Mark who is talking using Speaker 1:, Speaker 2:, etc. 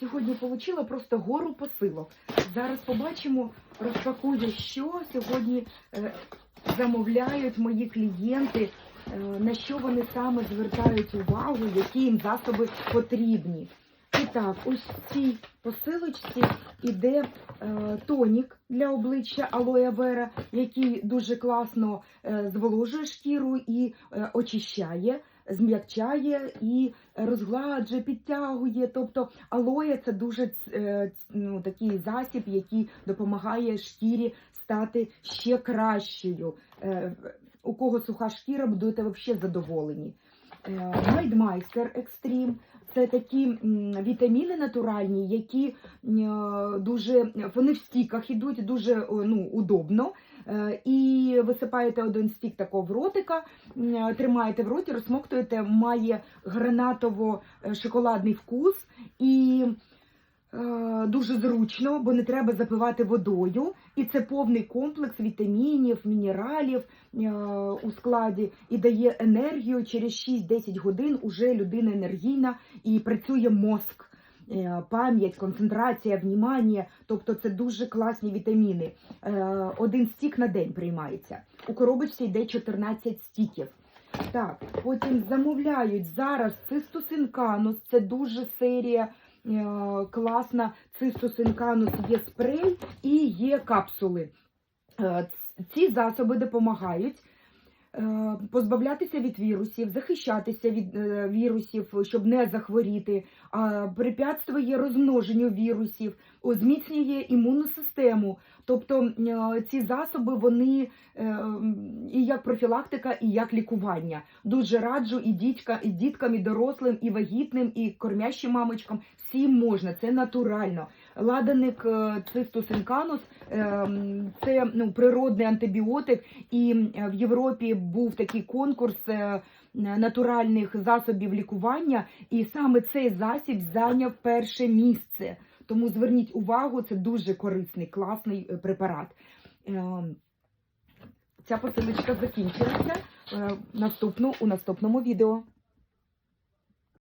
Speaker 1: Сьогодні отримала просто гору посилок. Зараз побачимо, розпакую, що сьогодні е, замовляють мої клієнти, е, на що вони саме звертають увагу, які їм засоби потрібні. І так, ось в цій посилочці іде е, тонік для обличчя алоє вера, який дуже класно зволожує шкіру і очищає, зм'якчає і розгладжує, підтягує. Тобто алоє це дуже е, ну, такий засіб, який допомагає шкірі стати ще кращою. Е, у кого суха шкіра, будете взагалі задоволені. Майдмайстер Екстрім. Це такі вітаміни натуральні, які е, дуже вони в стіках ідуть дуже ну, удобно. Е, І висипаєте один стік такого в ротика, тримаєте в роті, розсмоктуєте, має гранатово-шоколадний вкус і е, дуже зручно, бо не треба запивати водою. І це повний комплекс вітамінів, мінералів е, у складі і дає енергію. Через 6-10 годин уже людина енергійна і працює мозк. е, Пам'ять, концентрація, внімання, тобто це дуже класні вітаміни. Е, Один стік на день приймається. У коробочці йде 14 стіків. Так, потім замовляють зараз цистусинканус, це дуже серія класна. цистосинканус є спрей і є капсули. Е, Ці засоби допомагають е, позбавлятися від вірусів, захищатися від е, вірусів, щоб не захворіти, препятствує розмноженню вірусів, зміцнює імунну систему. Тобто е, ці засоби вони е, і як профілактика, і як лікування. Дуже раджу і дітка, і діткам, і дорослим, і вагітним, і кормящим мамочкам. Всім можна, це натурально. Ладаник е, цистусинканус е, це ну, природний антибіотик, і е, в Європі був такий конкурс е, натуральних засобів лікування, і саме цей засіб зайняв перше місце. Тому зверніть увагу, це дуже корисний, класний препарат. Е, Ця посилочка закінчилася. Наступну у наступному відео.